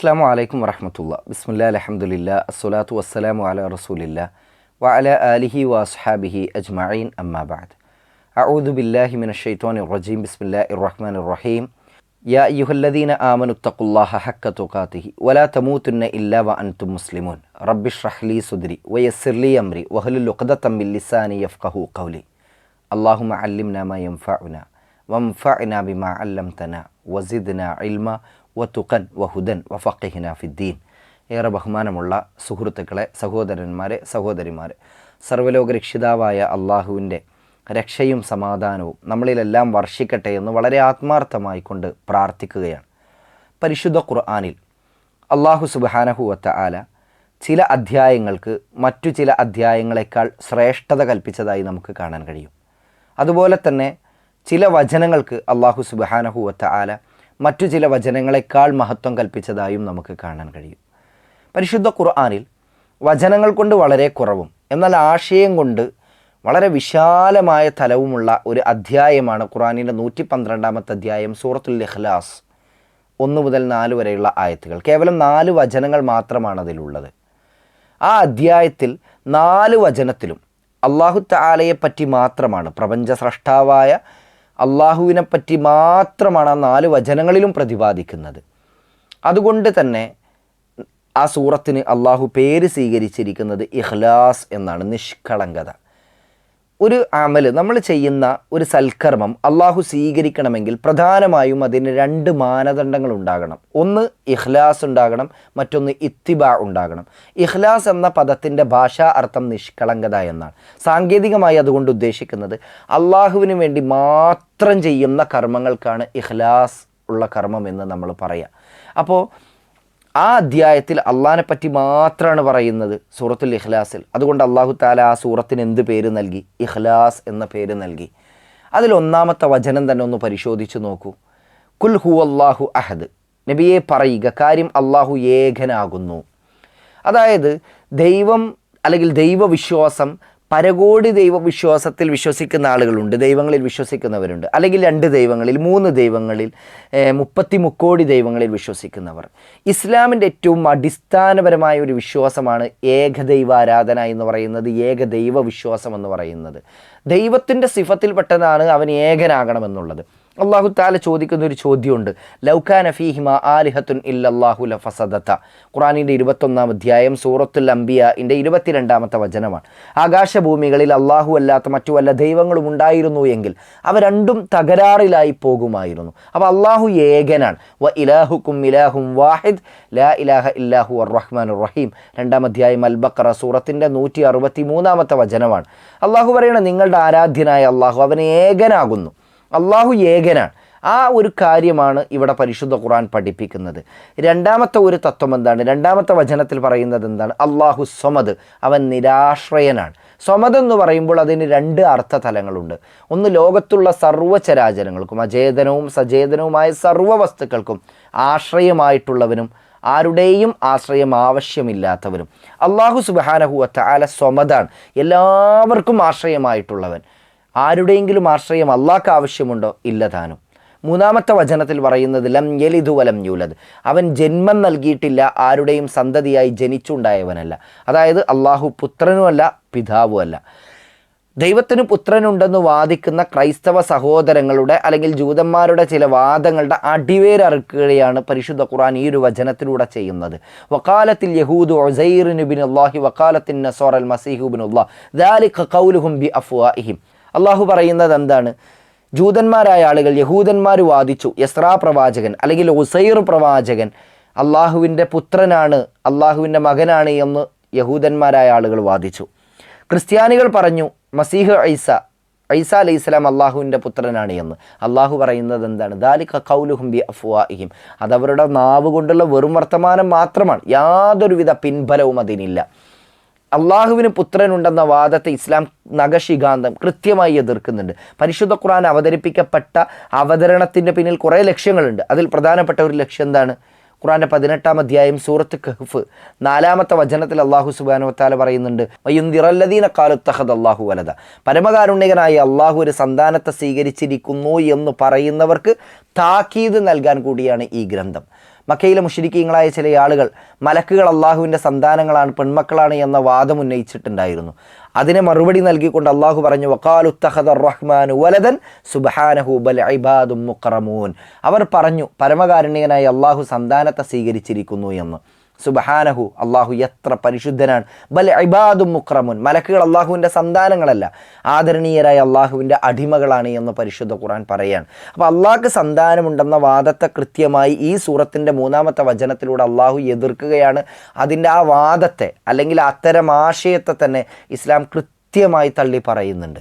അസ്സാം വലൈക്കും വറഹമത്തുള്ള ബിസ്മില്ലാ അലഹമുല്ല അസ്സലാത്തു വസ്സലാമു അല റസൂലില്ല വ അല ആലിഹി വസ്ഹാബിഹി അജ്മഈൻ അമ്മാബാദ് അഊദു ബില്ലാഹി മിന ഷെയ്ത്തോൻ റജീം ബിസ്മില്ലാ ഇറഹ്മാൻ റഹീം യാ യുഹല്ലദീന ആമനു തഖുല്ലാഹ ഹക്ക തുഖാത്തിഹി വലാ തമൂത്തുന്ന ഇല്ലാ വ അൻതും മുസ്ലിമൂൻ റബ്ബിഷ് റഹ്ലി സുദ്രി വയസ്സിർലി അംരി വഹലുൽ ഉഖദത്തം മിൻ ലിസാനി യഫ്ഖഹു ഖൗലി അല്ലാഹുമ്മ അല്ലിംനാ മാ യൻഫഉന വംഫഅന ബിമാ അല്ലംതന വസിദ്ന ഇൽമ വത്തുഖൻ വഹുദൻ വഫഖിഹിന ഫിദ്ദീൻ. ഏറെ ബഹുമാനമുള്ള സുഹൃത്തുക്കളെ സഹോദരന്മാരെ സഹോദരിമാരെ സർവലോക രക്ഷിതാവായ അള്ളാഹുവിന്റെ രക്ഷയും സമാധാനവും നമ്മളിലെല്ലാം വർഷിക്കട്ടെ എന്ന് വളരെ ആത്മാർത്ഥമായി കൊണ്ട് പ്രാർത്ഥിക്കുകയാണ്. പരിശുദ്ധ ഖുർആാനിൽ അള്ളാഹു സുബാനഹുവത്ത ആല ചില അധ്യായങ്ങൾക്ക് മറ്റു ചില അധ്യായങ്ങളെക്കാൾ ശ്രേഷ്ഠത കൽപ്പിച്ചതായി നമുക്ക് കാണാൻ കഴിയും. അതുപോലെ തന്നെ ചില വചനങ്ങൾക്ക് അള്ളാഹു സുബാനഹുവത്ത ആല മറ്റു ചില വചനങ്ങളെക്കാൾ മഹത്വം കൽപ്പിച്ചതായും നമുക്ക് കാണാൻ കഴിയും. പരിശുദ്ധ ഖുർആാനിൽ വചനങ്ങൾ കൊണ്ട് വളരെ കുറവും എന്നാൽ ആശയം കൊണ്ട് വളരെ വിശാലമായ തലവുമുള്ള ഒരു അധ്യായമാണ് ഖുറാനിന്റെ നൂറ്റി പന്ത്രണ്ടാമത്തെ അധ്യായം സൂറത്തുൽ ഇഖ്ലാസ് ഒന്ന് മുതൽ നാല് വരെയുള്ള ആയത്തുകൾ. കേവലം നാല് വചനങ്ങൾ മാത്രമാണ് അതിലുള്ളത്. ആ അധ്യായത്തിൽ നാല് വചനത്തിലും അള്ളാഹു താലയെപ്പറ്റി മാത്രമാണ് പ്രപഞ്ച സ്രഷ്ടാവായ അള്ളാഹുവിനെ പറ്റി മാത്രമാണ് ആ നാല് വചനങ്ങളിലും പ്രതിപാദിക്കുന്നത്. അതുകൊണ്ട് തന്നെ ആ സൂറത്തിന് അള്ളാഹു പേര് സ്വീകരിച്ചിരിക്കുന്നത് ഇഖ്ലാസ് എന്നാണ് നിഷ്കളങ്കത. ഒരു അമൽ നമ്മൾ ചെയ്യുന്ന ഒരു സൽക്കർമ്മം അള്ളാഹു സ്വീകരിക്കണമെങ്കിൽ പ്രധാനമായും അതിന് രണ്ട് മാനദണ്ഡങ്ങൾ ഉണ്ടാകണം. ഒന്ന് ഇഖ്ലാസ് ഉണ്ടാകണം മറ്റൊന്ന് ഇത്തിബ ഉണ്ടാകണം. ഇഖ്ലാസ് എന്ന പദത്തിന്റെ ഭാഷാ അർത്ഥം നിഷ്കളങ്കത എന്നാണ്. സാങ്കേതികമായി അതുകൊണ്ട് ഉദ്ദേശിക്കുന്നത് അള്ളാഹുവിന് വേണ്ടി മാത്രം ചെയ്യുന്ന കർമ്മങ്ങൾക്കാണ് ഇഖ്ലാസ് ഉള്ള കർമ്മം എന്ന് നമ്മൾ പറയാം. അപ്പോൾ ആ അധ്യായത്തിൽ അള്ളാഹിനെ പറ്റി മാത്രമാണ് പറയുന്നത് സൂറത്തുൽ ഇഖ്ലാസിൽ. അതുകൊണ്ട് അള്ളാഹു താല ആ സൂറത്തിന് എന്ത് പേര് നൽകി? ഇഖ്ലാസ് എന്ന പേര് നൽകി. അതിൽ ഒന്നാമത്തെ വചനം തന്നെ ഒന്ന് പരിശോധിച്ച് നോക്കൂ. കുൽ ഹു അള്ളാഹു അഹദ്. നബിയെ പറയുക കാര്യം അള്ളാഹു ഏകനാകുന്നു. അതായത് ദൈവം അല്ലെങ്കിൽ ദൈവവിശ്വാസം പരകോടി ദൈവവിശ്വാസത്തിൽ വിശ്വസിക്കുന്ന ആളുകളുണ്ട്. ദൈവങ്ങളിൽ വിശ്വസിക്കുന്നവരുണ്ട്. അല്ലെങ്കിൽ രണ്ട് ദൈവങ്ങളിൽ മൂന്ന് ദൈവങ്ങളിൽ മുപ്പത്തി മുക്കോടി ദൈവങ്ങളിൽ വിശ്വസിക്കുന്നവർ. ഇസ്ലാമിന്റെ ഏറ്റവും അടിസ്ഥാനപരമായ ഒരു വിശ്വാസമാണ് ഏകദൈവാരാധന എന്ന് പറയുന്നത് ഏകദൈവ വിശ്വാസം എന്ന് പറയുന്നത്. ദൈവത്തിന്റെ സിഫത്തിൽപ്പെട്ടതാണ് അവൻ ഏകനാകണമെന്നുള്ളത്. അള്ളാഹു താല ചോദിക്കുന്ന ഒരു ചോദ്യമുണ്ട് ലൗഖാന ഫീഹിമ ആലിഹത്തുൻ ഇല്ലാഹു ലഫസദത്ത ഖുറാനിന്റെ ഇരുപത്തൊന്നാം അധ്യായം സൂറത്തുൽ അംബിയന്റെ ഇരുപത്തിരണ്ടാമത്തെ വചനമാണ്. ആകാശഭൂമികളിൽ അള്ളാഹു അല്ലാത്ത മറ്റു വല്ല ദൈവങ്ങളും ഉണ്ടായിരുന്നു എങ്കിൽ അവ രണ്ടും തകരാറിലായി പോകുമായിരുന്നു. അപ്പോൾ അള്ളാഹു ഏകനാണ്. വ ഇലാഹുക്കും ഇലാഹും വാഹിദ്. ലാ ഇലാഹ ഇല്ലാഹു അറഹ്മാൻ റഹ്മാൻ റഹീം. രണ്ടാം അധ്യായം അൽ ബക്കറ സൂറത്തിന്റെ നൂറ്റി അറുപത്തി മൂന്നാമത്തെ വചനമാണ്. അള്ളാഹു പറയണ നിങ്ങളുടെ ആരാധ്യനായ അള്ളാഹു അവന് ഏകനാകുന്നു. അള്ളാഹു ഏകനാണ്. ആ ഒരു കാര്യമാണ് ഇവിടെ പരിശുദ്ധ ഖുർആൻ പഠിപ്പിക്കുന്നത്. രണ്ടാമത്തെ ഒരു തത്വം എന്താണ്? രണ്ടാമത്തെ വചനത്തിൽ പറയുന്നത് എന്താണ്? അള്ളാഹു സ്വമദ് അവൻ നിരാശ്രയനാണ്. സ്വമദ് എന്ന് പറയുമ്പോൾ അതിന് രണ്ട് അർത്ഥ തലങ്ങളുണ്ട് ഒന്ന് ലോകത്തുള്ള സർവചരാചരങ്ങൾക്കും അചേതനവും സചേതനവുമായ സർവ വസ്തുക്കൾക്കും ആശ്രയമായിട്ടുള്ളവനും ആരുടെയും ആശ്രയം ആവശ്യമില്ലാത്തവരും അള്ളാഹു സുബാനഹുവത്ത ആല സ്വമതാണ് എല്ലാവർക്കും ആശ്രയമായിട്ടുള്ളവൻ. ആരുടെയെങ്കിലും ആശ്രയം അള്ളാഹ്ക്ക് ആവശ്യമുണ്ടോ? ഇല്ല താനും. മൂന്നാമത്തെ വചനത്തിൽ പറയുന്നത് ലം യലിതു വലം യൂലത് അവൻ ജന്മം നൽകിയിട്ടില്ല ആരുടെയും സന്തതിയായി ജനിച്ചുണ്ടായവനല്ല. അതായത് അള്ളാഹു പുത്രനുമല്ല പിതാവുമല്ല. ദൈവത്തിന് പുത്രനുണ്ടെന്ന് വാദിക്കുന്ന ക്രൈസ്തവ സഹോദരങ്ങളുടെ അല്ലെങ്കിൽ ജൂതന്മാരുടെ ചില വാദങ്ങളുടെ അടിവേരറുക്കുകയാണ് പരിശുദ്ധ ഖുർആൻ ഈ ഒരു വചനത്തിലൂടെ ചെയ്യുന്നത്. വക്കാലത്തിൽ യഹൂദ് ഒസൈറിനുബിൻ അള്ളാഹി വക്കാലത്തിൻ നസോർ അൽ മസീഹുബിൻ അള്ളാഹ് ദാലിഖ് കൗലുഹും ബി അഫ്വാഹിം അള്ളാഹു പറയുന്നത് എന്താണ്? ജൂതന്മാരായ ആളുകൾ യഹൂദന്മാർ വാദിച്ചു. യസ്രാ പ്രവാചകൻ അല്ലെങ്കിൽ ഉസൈർ പ്രവാചകൻ അള്ളാഹുവിന്റെ പുത്രനാണ് അള്ളാഹുവിന്റെ മകനാണ് എന്ന് യഹൂദന്മാരായ ആളുകൾ വാദിച്ചു. ക്രിസ്ത്യാനികൾ പറഞ്ഞു മസീഹ് ഐസ ഐസ അലൈഹി ഇസ്ലാം അള്ളാഹുവിന്റെ പുത്രനാണ് എന്ന്. അള്ളാഹു പറയുന്നത് എന്താണ്? ദാലിക കൗലുഹും ബി അഫ്വാഹിം അതവരുടെ നാവ് കൊണ്ടുള്ള വെറും വർത്തമാനം മാത്രമാണ്. യാതൊരുവിധ പിൻബലവും അതിനില്ല. അള്ളാഹുവിന് പുത്രനുണ്ടെന്ന വാദത്തെ ഇസ്ലാം നഖശികാന്തം കൃത്യമായി എതിർക്കുന്നുണ്ട്. പരിശുദ്ധ ഖുർആൻ അവതരിപ്പിക്കപ്പെട്ട അവതരണത്തിന്റെ പിന്നിൽ കുറേ ലക്ഷ്യങ്ങളുണ്ട്. അതിൽ പ്രധാനപ്പെട്ട ഒരു ലക്ഷ്യം എന്താണ്? ഖുറാന്റെ പതിനെട്ടാം അധ്യായം സൂറത്ത് കഹ്ഫ് നാലാമത്തെ വചനത്തിൽ അള്ളാഹു സുബാനു വത്താല പറയുന്നുണ്ട് വയ്യുന്തിറല്ലദീന കാലുത്തഹദ് അള്ളാഹു വലത പരമകാരുണ്യകനായ അള്ളാഹു ഒരു സന്താനത്തെ സ്വീകരിച്ചിരിക്കുന്നു എന്ന് പറയുന്നവർക്ക് താക്കീത് നൽകാൻ കൂടിയാണ് ഈ ഗ്രന്ഥം. മക്കയിലെ മുഷരിക്കീങ്ങളായ ചില ആളുകൾ മലക്കുകൾ അള്ളാഹുവിന്റെ സന്താനങ്ങളാണ് പെൺമക്കളാണ് എന്ന വാദം ഉന്നയിച്ചിട്ടുണ്ടായിരുന്നു. അതിനെ മറുപടി നൽകിക്കൊണ്ട് അള്ളാഹു പറഞ്ഞു വക്കാലുത്തഹദർ റഹ്മാൻ വലദൻ സുബഹാനഹു ബൽ മുക്രമൂൻ അവർ പറഞ്ഞു പരമകാരുണ്യനായി അള്ളാഹു സന്താനത്തെ സ്വീകരിച്ചിരിക്കുന്നു എന്ന്. സുബഹാനഹു അള്ളാഹു എത്ര പരിശുദ്ധനാണ്. ബൽ ഇബാദും മുക്രമുൻ മലക്കുകൾ അള്ളാഹുവിന്റെ സന്താനങ്ങളല്ല. ആദരണീയരായ അള്ളാഹുവിന്റെ അടിമകളാണ് എന്ന് പരിശുദ്ധ ഖുർആൻ പറയാണ്. അപ്പോൾ അള്ളാഹ്ക്ക് സന്താനമുണ്ടെന്ന വാദത്തെ കൃത്യമായി ഈ സൂറത്തിന്റെ മൂന്നാമത്തെ വചനത്തിലൂടെ അള്ളാഹു എതിർക്കുകയാണ്. അതിന്റെ ആ വാദത്തെ അല്ലെങ്കിൽ അത്തരം ആശയത്തെ തന്നെ ഇസ്ലാം കൃത്യമായി തള്ളി പറയുന്നുണ്ട്.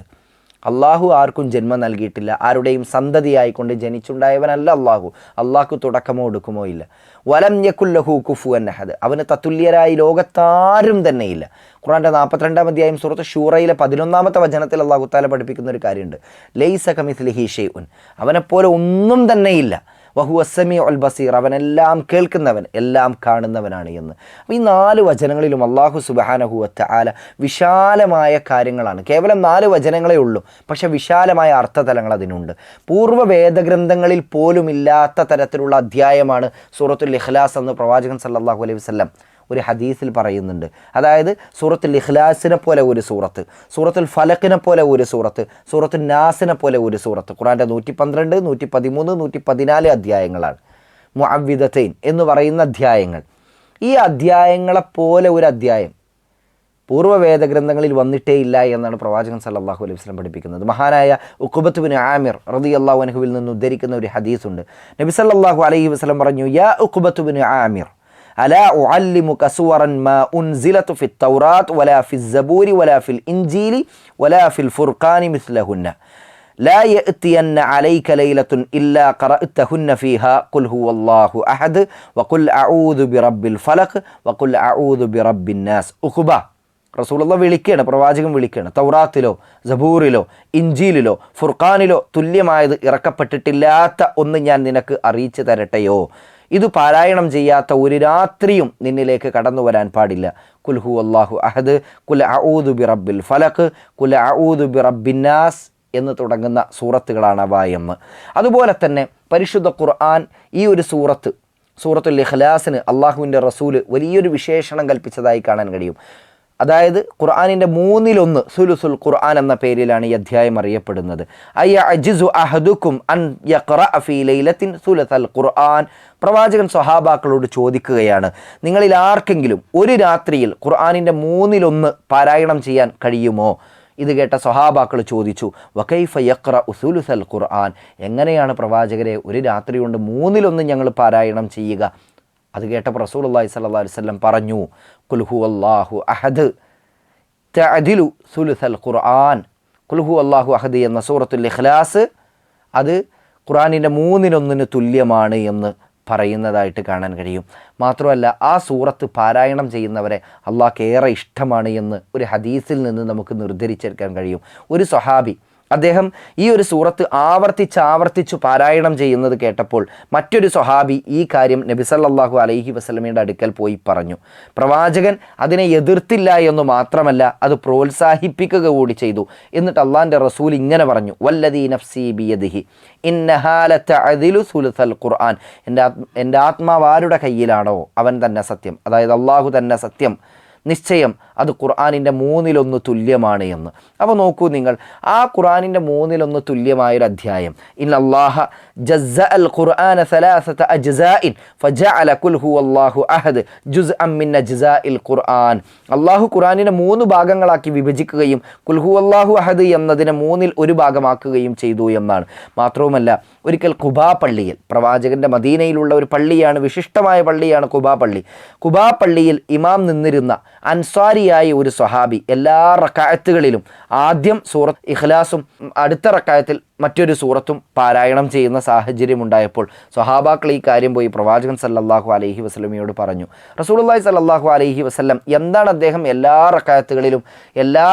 അള്ളാഹു ആർക്കും ജന്മം നൽകിയിട്ടില്ല. ആരുടെയും സന്തതിയായിക്കൊണ്ട് ജനിച്ചുണ്ടായവനല്ല അള്ളാഹു അള്ളാഹു തുടക്കമോ ഒടുക്കുമോ ഇല്ല. വലം യക്കുല്ലഹു കുഫു അന്നഹദ് അവന് തത്തുല്യരായി ലോകത്താരും തന്നെയില്ല. ഖുറാന്റെ നാൽപ്പത്തിരണ്ടാം അധ്യായം സുഹൃത്ത് ഷൂറയിലെ പതിനൊന്നാമത്തെ വചനത്തിൽ അള്ളാഹുത്താല പഠിപ്പിക്കുന്ന ഒരു കാര്യമുണ്ട്. ലൈസ കമിസ്ലി ഹി ഷെയ്ഉൻ അവനെപ്പോലെ ഒന്നും തന്നെയില്ല. വഹു അസമി അൽ ബസീർ. അവനെല്ലാം കേൾക്കുന്നവൻ എല്ലാം കാണുന്നവനാണ് എന്ന്. അപ്പോൾ ഈ നാല് വചനങ്ങളിലും അള്ളാഹു സുബാനഹുവത്ത ആല വിശാലമായ കാര്യങ്ങളാണ്. കേവലം നാല് വചനങ്ങളേ ഉള്ളൂ. പക്ഷെ വിശാലമായ അർത്ഥതലങ്ങൾ അതിനുണ്ട്. പൂർവ വേദഗ്രന്ഥങ്ങളിൽ പോലും ഇല്ലാത്ത തരത്തിലുള്ള അധ്യായമാണ് സൂറത്തുൽ ഇഖ്ലാസ് എന്ന് പ്രവാചകൻ സല്ലാഹു അലൈഹി വസല്ലം ഒരു ഹദീസിൽ പറയുന്നുണ്ട്. അതായത് സൂറത്തുൽ ഇഖ്ലാസിനെ പോലെ ഒരു സൂറത്ത് സൂറത്തുൽ ഫലക്കിനെ പോലെ ഒരു സൂറത്ത് സൂറത്തുൽ നാസിനെ പോലെ ഒരു സൂറത്ത്. ഖുറാന്റെ നൂറ്റി പന്ത്രണ്ട് നൂറ്റി പതിമൂന്ന് നൂറ്റി പതിനാല് അധ്യായങ്ങളാണ്. മുഅവിദത്തൈൻ എന്ന് പറയുന്ന അധ്യായങ്ങൾ. ഈ അധ്യായങ്ങളെപ്പോലെ ഒരു അധ്യായം പൂർവ വേദഗ്രന്ഥങ്ങളിൽ വന്നിട്ടേ ഇല്ല എന്നാണ് പ്രവാചകൻ സല്ലല്ലാഹു അലൈഹി വസല്ലം പഠിപ്പിക്കുന്നത്. മഹാനായ ഉഖുബത്ത് ബിൻ ആമിർ റളിയല്ലാഹു അൻഹുവിൽ നിന്ന് ഉദ്ധരിക്കുന്ന ഒരു ഹദീസ് ഉണ്ട് നബി സല്ലല്ലാഹു അലൈഹി വസല്ലം പറഞ്ഞു യാ ഉഖുബത്ത് ബിൻ ആമിർ ألا أعلمك سورا ما أنزلت في التوراة ولا في الزبور ولا في الإنجيل ولا في الفرقان مثلهن لا يأتين عليك ليلة إلا قرأتهن فيها قل هو الله أحد وقل أعوذ برب الفلق وقل أعوذ برب الناس أخبا റസൂലുള്ള വിളിക്കുകയാണ് പ്രവാചകൻ വിളിക്കുകയാണ് തൗറാത്തിലോ സബൂറിലോ ഇഞ്ചിയിലോ ഫുർഖാനിലോ തുല്യമായത് ഇറക്കപ്പെട്ടിട്ടില്ലാത്ത ഒന്ന് ഞാൻ നിനക്ക് അറിയിച്ചു തരട്ടെയോ ഇത് പാരായണം ചെയ്യാത്ത ഒരു രാത്രിയും നിന്നിലേക്ക് കടന്നു വരാൻ പാടില്ല. കുൽഹു അള്ളാഹു അഹദ് കുൽ അഊദു ബി റബ്ബിൽ ഫലഖ് കുൽ അഊദു ബി റബ്ബിന്നാസ് എന്ന് തുടങ്ങുന്ന സൂറത്തുകളാണ് അവ അതുപോലെ തന്നെ പരിശുദ്ധ ഖുർആൻ ഈ ഒരു സൂറത്ത് സൂറത്തുൽ ഇഖ്ലാസിന് അള്ളാഹുവിന്റെ റസൂൽ വലിയൊരു വിശേഷണം കൽപ്പിച്ചതായി കാണാൻ കഴിയും. അതായത് ഖുർആാനിന്റെ മൂന്നിലൊന്ന് സുലുസുൽ ഖുർആൻ എന്ന പേരിലാണ് ഈ അധ്യായം അറിയപ്പെടുന്നത്. അയ്യ അജിസു അഹദുക്കും അൻ ഫീ സുലസൽ ഖുർആൻ. പ്രവാചകൻ സ്വഹാബാക്കളോട് ചോദിക്കുകയാണ് നിങ്ങളിൽ ആർക്കെങ്കിലും ഒരു രാത്രിയിൽ ഖുർആാനിന്റെ മൂന്നിലൊന്ന് പാരായണം ചെയ്യാൻ കഴിയുമോ? ഇത് കേട്ട സ്വഹാബാക്കൾ ചോദിച്ചു വക്കൈഫ യക്ര ഉസുലുസൽ ഖുർആൻ? എങ്ങനെയാണ് പ്രവാചകരെ ഒരു രാത്രി കൊണ്ട് മൂന്നിലൊന്ന് ഞങ്ങൾ പാരായണം ചെയ്യുക? അത് കേട്ടപ്പോൾ റസൂൽ അള്ളാഹി സല്ലാ വല്ലം പറഞ്ഞു കുൽഹു അള്ളാഹു അഹദ് തഅദിലു സുലുസൽ ഖുർആൻ. കുൽഹു അള്ളാഹു അഹദ് എന്ന സൂറത്തുൽ ഇഖ്ലാസ് അത് ഖുറാനിന്റെ മൂന്നിനൊന്നിന് തുല്യമാണ് എന്ന് പറയുന്നതായിട്ട് കാണാൻ കഴിയും. മാത്രമല്ല ആ സൂറത്ത് പാരായണം ചെയ്യുന്നവരെ അള്ളാഹ്ക്ക് ഏറെ ഇഷ്ടമാണ് എന്ന് ഒരു ഹദീസിൽ നിന്ന് നമുക്ക് നിർദ്ധരിച്ചെടുക്കാൻ കഴിയും. ഒരു സ്വഹാബി അദ്ദേഹം ഈ ഒരു സൂറത്ത് ആവർത്തിച്ച് ആവർത്തിച്ചു പാരായണം ചെയ്യുന്നത് കേട്ടപ്പോൾ മറ്റൊരു സ്വഹാബി ഈ കാര്യം നബി സല്ലല്ലാഹു അലൈഹി വസല്ലമയുടെ അടുക്കൽ പോയി പറഞ്ഞു. പ്രവാചകൻ അതിനെ എതിർത്തില്ല എന്ന് മാത്രമല്ല അത് പ്രോത്സാഹിപ്പിക്കുക കൂടി ചെയ്തു. എന്നിട്ട് അള്ളാന്റെ റസൂൽ ഇങ്ങനെ പറഞ്ഞു വല്ലദീ നഫ്സി ഖുർആൻ. എന്റെ ആത്മാവാരുടെ ആത്മാവ് ആരുടെ കയ്യിലാണോ? അവൻ തന്നെ സത്യം. അതായത് അള്ളാഹു തന്നെ സത്യം. നിശ്ചയം അത് ഖുർആാനിന്റെ മൂന്നിലൊന്ന് തുല്യമാണ് എന്ന്. അപ്പോൾ നോക്കൂ നിങ്ങൾ ആ ഖുർആാനിന്റെ മൂന്നിലൊന്ന് തുല്യമായൊരു അധ്യായം ഇൻ അള്ളാഹ ജസ്സ അൽ ഖുർആന സലാസത്ത അജ്സാഇൻ ഫജഅല അല കുൽഹു അള്ളാഹു അഹദ് ജുസ് അമ്മിൻ അജ്സാ ഇൽ ഖുർആൻ. അള്ളാഹു ഖുർആനിനെ മൂന്ന് ഭാഗങ്ങളാക്കി വിഭജിക്കുകയും കുൽഹു അള്ളാഹു അഹദ് എന്നതിനെ മൂന്നിൽ ഒരു ഭാഗമാക്കുകയും ചെയ്തു എന്നാണ്. മാത്രവുമല്ല ഒരിക്കൽ കുബാ പള്ളിയിൽ. പ്രവാചകന്റെ മദീനയിലുള്ള ഒരു പള്ളിയാണ് വിശിഷ്ടമായ പള്ളിയാണ് കുബാ പള്ളി. കുബാ പള്ളിയിൽ ഇമാം നിന്നിരുന്ന അൻസാരിയായ ഒരു സ്വഹാബി എല്ലാ റക്കായത്തുകളിലും ആദ്യം സൂറത്ത് ഇഖ്ലാസും അടുത്ത റക്കായത്തിൽ മറ്റൊരു സൂറത്തും പാരായണം ചെയ്യുന്ന സാഹചര്യം ഉണ്ടായപ്പോൾ സ്വഹാബാക്കൾ ഈ കാര്യം പോയി പ്രവാചകൻ സല്ലാഹു അലഹി വസ്ലമിയോട് പറഞ്ഞു. റസൂലുള്ളാഹി സല്ലാഹു അലഹി വസ്ലം എന്താണ് അദ്ദേഹം എല്ലാ റക്കായത്തുകളിലും എല്ലാ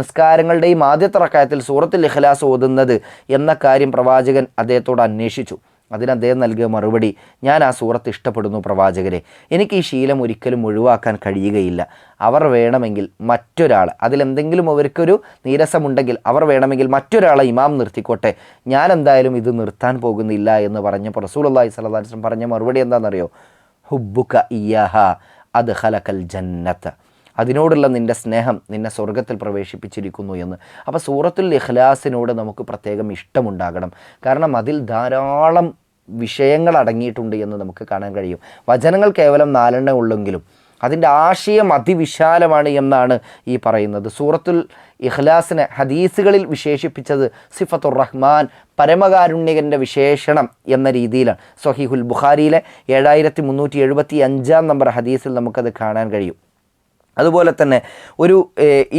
നിസ്കാരങ്ങളുടെയും ആദ്യത്തെ റക്കായത്തിൽ സൂറത്തിൽ ഇഖ്ലാസ് ഓതുന്നത് എന്ന കാര്യം പ്രവാചകൻ അദ്ദേഹത്തോട് അന്വേഷിച്ചു. അതിന് അദ്ദേഹം നൽകിയ മറുപടി ഞാൻ ആ സൂറത്ത് ഇഷ്ടപ്പെടുന്നു പ്രവാചകരെ. എനിക്ക് ഈ ശീലം ഒരിക്കലും ഒഴിവാക്കാൻ കഴിയുകയില്ല. അവർ വേണമെങ്കിൽ മറ്റൊരാൾ അതിലെന്തെങ്കിലും അവർക്കൊരു നീരസമുണ്ടെങ്കിൽ അവർ വേണമെങ്കിൽ മറ്റൊരാളെ ഇമാം നിർത്തിക്കോട്ടെ. ഞാൻ എന്തായാലും ഇത് നിർത്താൻ പോകുന്നില്ല എന്ന് പറഞ്ഞ റസൂൽ അള്ളാഹി സ്വലാസ്ലം പറഞ്ഞ മറുപടി എന്താണെന്നറിയോ? ഹുബുക ഇയാഹ അത് ഹലക്കൽ ജന്നത്ത് അതിനോടുള്ള നിന്റെ സ്നേഹം നിന്നെ സ്വർഗത്തിൽ പ്രവേശിപ്പിച്ചിരിക്കുന്നു എന്ന്. അപ്പോൾ സൂറത്തുൽ ഇഖ്ലാസിനോട് നമുക്ക് പ്രത്യേകം ഇഷ്ടമുണ്ടാകണം. കാരണം അതിൽ ധാരാളം വിഷയങ്ങൾ അടങ്ങിയിട്ടുണ്ട് എന്ന് നമുക്ക് കാണാൻ കഴിയും. വചനങ്ങൾ കേവലം നാലെണ്ണം ഉള്ളെങ്കിലും അതിന്റെ ആശയം അതിവിശാലമാണ് എന്നാണ് ഈ പറയുന്നത്. സൂറത്തുൽ ഇഖ്ലാസിനെ ഹദീസുകളിൽ വിശേഷിപ്പിച്ചത് സിഫത്തുർ റഹ്മാൻ പരമകാരുണ്യകന്റെ വിശേഷണം എന്ന രീതിയിലാണ്. സൊഹീഹുൽ ബുഖാരിയിലെ ഏഴായിരത്തി മുന്നൂറ്റി എഴുപത്തി അഞ്ചാം നമ്പർ ഹദീസിൽ നമുക്കത് കാണാൻ കഴിയും. അതുപോലെ തന്നെ ഒരു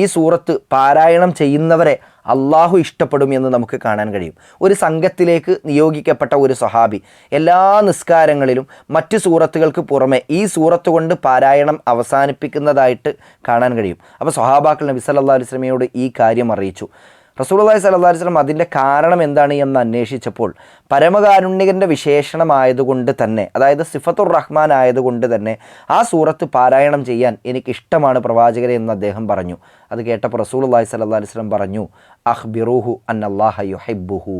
ഈ സൂറത്ത് പാരായണം ചെയ്യുന്നവരെ അള്ളാഹു ഇഷ്ടപ്പെടും എന്ന് നമുക്ക് കാണാൻ കഴിയും. ഒരു സംഘത്തിലേക്ക് നിയോഗിക്കപ്പെട്ട ഒരു സഹാബി എല്ലാ നിസ്കാരങ്ങളിലും മറ്റ് സൂറത്തുകൾക്ക് പുറമെ ഈ സൂറത്ത് കൊണ്ട് പാരായണം അവസാനിപ്പിക്കുന്നതായിട്ട് കാണാൻ കഴിയും. അപ്പോൾ സ്വഹാബാക്കൾ നബി അലൈഹി വസല്ലമയോട് ഈ കാര്യം അറിയിച്ചു. സ്വല്ലല്ലാഹു അലൈഹി വസല്ലം അതിന്റെ കാരണം എന്താണ് എന്ന് അന്വേഷിച്ചപ്പോൾ പരമകാരുണ്യകന്റെ വിശേഷണമായതുകൊണ്ട് തന്നെ അതായത് സിഫത്തുർ റഹ്മാൻ ആയതുകൊണ്ട് തന്നെ ആ സൂറത്ത് പാരായണം ചെയ്യാൻ എനിക്കിഷ്ടമാണ് പ്രവാചകരെ എന്ന് അദ്ദേഹം പറഞ്ഞു. അത് കേട്ടപ്പോൾ റസൂലുള്ളാഹി സ്വല്ലല്ലാഹു അലൈഹി വസല്ലം പറഞ്ഞു അഹ്ബിറുഹു അൻ അള്ളാഹയുഹൈബുഹു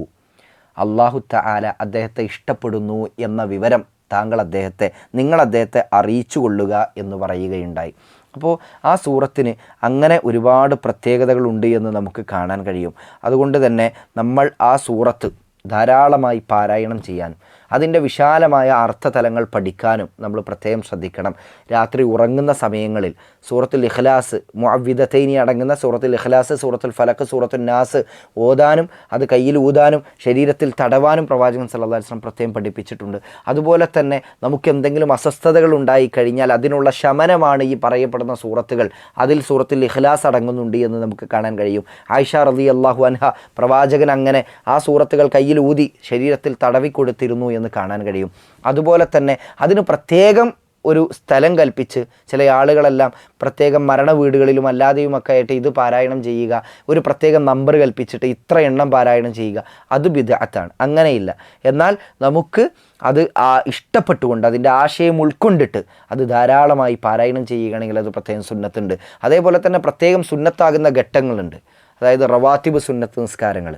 അള്ളാഹു തആല അദ്ദേഹത്തെ ഇഷ്ടപ്പെടുന്നു എന്ന വിവരം താങ്കൾ അദ്ദേഹത്തെ നിങ്ങൾ അദ്ദേഹത്തെ അറിയിച്ചു കൊള്ളുക എന്ന് പറയുകയുണ്ടായി. അപ്പോൾ ആ സൂറത്തിന് അങ്ങനെ ഒരുപാട് പ്രത്യേകതകളുണ്ട് എന്ന് നമുക്ക് കാണാൻ കഴിയും. അതുകൊണ്ട് തന്നെ നമ്മൾ ആ സൂറത്ത് ധാരാളമായി പാരായണം ചെയ്യാനും അതിന്റെ വിശാലമായ അർത്ഥതലങ്ങൾ പഠിക്കാനും നമ്മൾ പ്രത്യേകം ശ്രദ്ധിക്കണം. രാത്രി ഉറങ്ങുന്ന സമയങ്ങളിൽ സൂറത്തുൽ ഇഖ്ലാസ് മുഅവ്വിദത്തൈനി അടങ്ങുന്ന സൂറത്തുൽ ഇഖ്ലാസ് സൂറത്തുൽ ഫലക്ക് സൂറത്തുൽ നാസ് ഓതാനും അത് കയ്യിൽ ഊതാനും ശരീരത്തിൽ തടവാനും പ്രവാചകൻ അലൈഹി വസല്ലം പ്രത്യേകം പഠിപ്പിച്ചിട്ടുണ്ട്. അതുപോലെ തന്നെ നമുക്ക് എന്തെങ്കിലും അസ്വസ്ഥതകൾ ഉണ്ടായി കഴിഞ്ഞാൽ അതിനുള്ള ശമനമാണ് ഈ പറയപ്പെടുന്ന സൂറത്തുകൾ. അതിൽ സൂറത്തിൽ ഇഖ്ലാസ് അടങ്ങുന്നുണ്ട് എന്ന് നമുക്ക് കാണാൻ കഴിയും. ആയിഷ റലി അള്ളാഹു അൻഹ പ്രവാചകൻ അങ്ങനെ ആ സൂറത്തുകൾ കയ്യിൽ ഊതി ശരീരത്തിൽ തടവി കൊടുത്തിരുന്നു എന്ന് കാണാൻ കഴിയും. അതുപോലെ തന്നെ അതിന് പ്രത്യേകം ഒരു സ്ഥലം കൽപ്പിച്ച് ചില ആളുകളെല്ലാം പ്രത്യേകം മരണ വീടുകളിലും അല്ലാതെയുമൊക്കെ ആയിട്ട് ഇത് പാരായണം ചെയ്യുക ഒരു പ്രത്യേക നമ്പർ കൽപ്പിച്ചിട്ട് ഇത്ര എണ്ണം പാരായണം ചെയ്യുക അത് ബിദഅത്താണ്. അങ്ങനെയില്ല. എന്നാൽ നമുക്ക് അത് ഇഷ്ടപ്പെട്ടുകൊണ്ട് അതിന്റെ ആശയം ഉൾക്കൊണ്ടിട്ട് അത് ധാരാളമായി പാരായണം ചെയ്യുകയാണെങ്കിൽ അത് പ്രത്യേകം സുന്നത്തുണ്ട്. അതേപോലെ തന്നെ പ്രത്യേകം സുന്നത്താകുന്ന ഘട്ടങ്ങളുണ്ട്. അതായത് റവാത്തിബ് സുന്നത്ത് നിസ്കാരങ്ങൾ.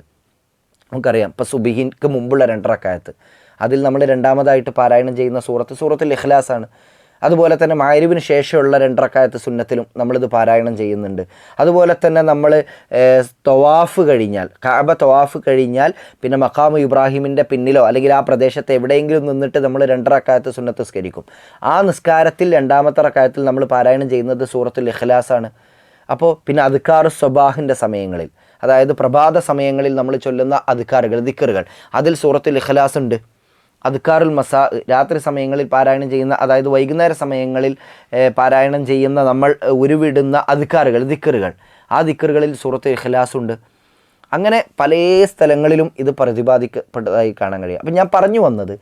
നമുക്കറിയാം. ഇപ്പോൾ സുബിഹിൻക്ക് മുമ്പുള്ള രണ്ടറക്കായത്ത് അതിൽ നമ്മൾ രണ്ടാമതായിട്ട് പാരായണം ചെയ്യുന്ന സൂറത്ത് സൂറത്തുൽ ഇഖ്ലാസാണ്. അതുപോലെ തന്നെ മായരുവിന് ശേഷമുള്ള രണ്ടറക്കായത്ത് സുന്നത്തിലും നമ്മളിത് പാരായണം ചെയ്യുന്നുണ്ട്. അതുപോലെ തന്നെ നമ്മൾ തൊവാഫ് കഴിഞ്ഞാൽ കാബ തൊവാഫ് കഴിഞ്ഞാൽ പിന്നെ മക്കാമു ഇബ്രാഹിമിന്റെ പിന്നിലോ അല്ലെങ്കിൽ ആ പ്രദേശത്ത് എവിടെയെങ്കിലും നിന്നിട്ട് നമ്മൾ രണ്ടറക്കായത്ത് സുന്നത്ത് സ്കരിക്കും ആ നിസ്കാരത്തിൽ രണ്ടാമത്തെ റക്കായത്തിൽ നമ്മൾ പാരായണം ചെയ്യുന്നത് സൂറത്തുൽ ഇഖ്ലാസാണ്. അപ്പോൾ പിന്നെ അധികാർ സ്വബാഹിന്റെ സമയങ്ങളിൽ അതായത് പ്രഭാത സമയങ്ങളിൽ നമ്മൾ ചൊല്ലുന്ന അധികാറുകൾ ദിക്കറുകൾ അതിൽ സൂറത്തുൽ ഇഖ്ലാസ് ഉണ്ട്. അദ്ക്കാറുൽ മസാ രാത്രി സമയങ്ങളിൽ പാരായണം ചെയ്യുന്ന അതായത് വൈകുന്നേര സമയങ്ങളിൽ പാരായണം ചെയ്യുന്ന നമ്മൾ ഉരുവിടുന്ന അധികാറുകൾ ദിക്കറുകൾ. ആ ദിക്കറുകളിൽ സൂറത്ത് ഇഖ്ലാസ് ഉണ്ട്. അങ്ങനെ പല സ്ഥലങ്ങളിലും ഇത് പ്രതിപാദിക്കപ്പെട്ടതായി കാണാൻ കഴിയും. അപ്പം ഞാൻ പറഞ്ഞു വന്നത്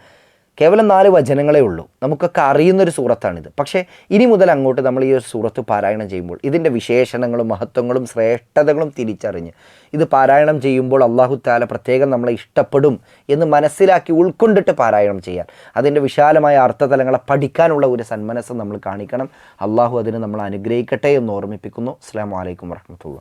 കേവലം നാല് വചനങ്ങളേ ഉള്ളൂ. നമുക്കൊക്കെ അറിയുന്നൊരു സൂറത്താണിത്. പക്ഷേ ഇനി മുതൽ അങ്ങോട്ട് നമ്മൾ ഈ ഒരു സൂറത്ത് പാരായണം ചെയ്യുമ്പോൾ ഇതിന്റെ വിശേഷണങ്ങളും മഹത്വങ്ങളും ശ്രേഷ്ഠതകളും തിരിച്ചറിഞ്ഞ് ഇത് പാരായണം ചെയ്യുമ്പോൾ അള്ളാഹു താല പ്രത്യേകം നമ്മളെ ഇഷ്ടപ്പെടും എന്ന് മനസ്സിലാക്കി ഉൾക്കൊണ്ടിട്ട് പാരായണം ചെയ്യാൻ. അതിന്റെ വിശാലമായ അർത്ഥതലങ്ങളെ പഠിക്കാനുള്ള ഒരു സന്മനസ്സം നമ്മൾ കാണിക്കണം. അള്ളാഹു അതിന് നമ്മൾ അനുഗ്രഹിക്കട്ടെ എന്ന് ഓർമ്മിപ്പിക്കുന്നു. അസ്സാം വലൈക്കും വർഹമത്തുള്ള